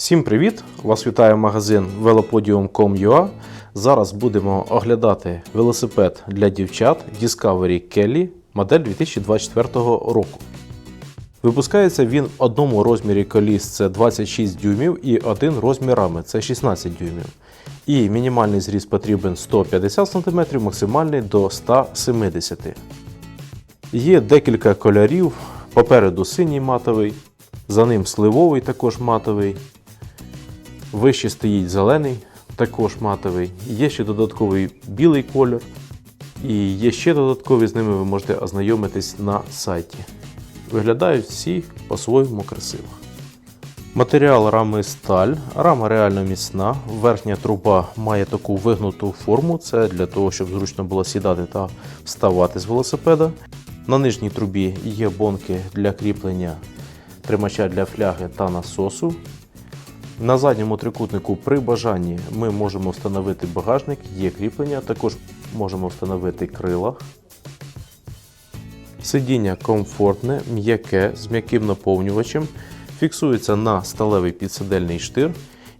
Всім привіт! Вас вітає магазин velopodium.com.ua. Зараз будемо оглядати велосипед для дівчат Discovery Kelly модель 2024 року. Випускається він в одному розмірі коліс це 26 дюймів і один розмір рами це 16 дюймів. І мінімальний зріст потрібен 150 см, максимальний до 170 Є декілька кольорів. Попереду синій матовий, за ним сливовий також матовий. Вище стоїть зелений, також матовий. Є ще додатковий білий кольор. І є ще додаткові, з ними ви можете ознайомитись на сайті. Виглядають всі по-своєму красиво. Матеріал рами сталь, рама реально міцна. Верхня труба має таку вигнуту форму. Це для того, щоб зручно було сідати та вставати з велосипеда. На нижній трубі є бонки для кріплення тримача для фляги та насосу. На задньому трикутнику при бажанні ми можемо встановити багажник, є кріплення, також можемо встановити крила. Сидіння комфортне, м'яке з м'яким наповнювачем, фіксується на сталевий підсидельний штир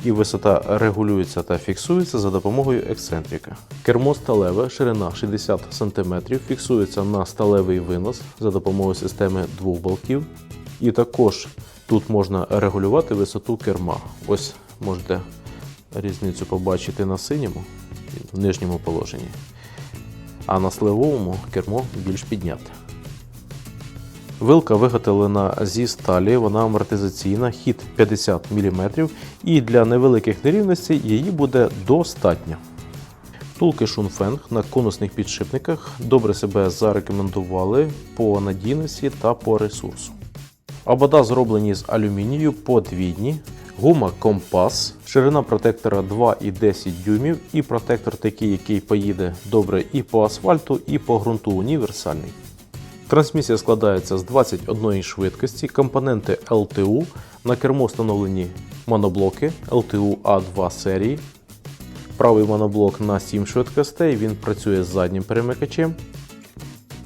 і висота регулюється та фіксується за допомогою ексцентрика. Кермо сталеве, ширина 60 см, фіксується на сталевий винос за допомогою системи двох болтів. І також тут можна регулювати висоту керма. Ось можете різницю побачити на синьому в нижньому положенні. А на сливовому кермо більш підняте. Вилка виготовлена зі сталі, вона амортизаційна, хід 50 мм, і для невеликих нерівностей її буде достатньо. Втулки Шунфенг на конусних підшипниках добре себе зарекомендували по надійності та по ресурсу. Обода зроблені з алюмінію подвійні, гума компас, ширина протектора 2,10 дюймів і протектор такий, який поїде добре і по асфальту, і по ґрунту універсальний. Трансмісія складається з 21 швидкості, компоненти LTU. На кермо встановлені моноблоки LTU A2 серії. Правий моноблок на 7 швидкостей, він працює з заднім перемикачем.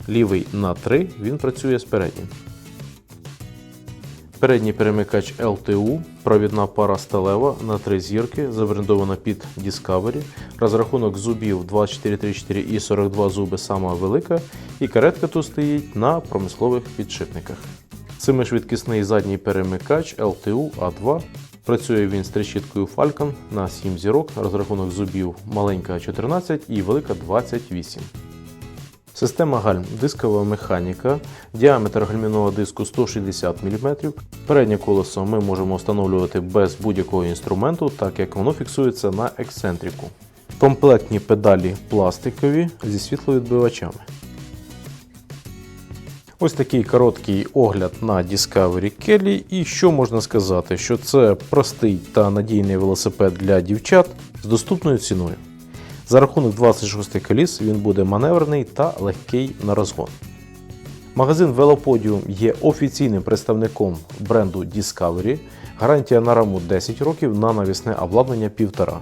Лівий на 3, він працює з переднім. Передній перемикач LTU, провідна пара сталева на 3 зірки, забрендована під Discovery. Розрахунок зубів 2434 і 42 зуби сама велика, і каретка тут стоїть на промислових підшипниках. Семишвидкісний задній перемикач LTU A2. Працює він з трещіткою Falcon на 7 зірок, розрахунок зубів маленька 14 і велика 28. Система гальм дискова механіка, діаметр гальмівного диску 160 мм. Переднє колесо ми можемо встановлювати без будь-якого інструменту, так як воно фіксується на ексцентрику. Комплектні педалі пластикові зі світловідбивачами. Ось такий короткий огляд на Discovery Kelly. І що можна сказати, що це простий та надійний велосипед для дівчат з доступною ціною. За рахунок 26 коліс він буде маневрений та легкий на розгон. Магазин Velopodium є офіційним представником бренду Discovery. Гарантія на раму 10 років на навісне обладнання 1,5.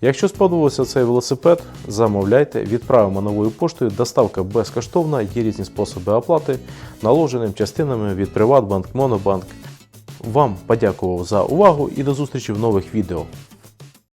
Якщо сподобався цей велосипед, замовляйте, відправимо новою поштою. Доставка безкоштовна, є різні способи оплати, наложеним частинами від Приватбанк, Монобанк. Вам подякував за увагу і до зустрічі в нових відео.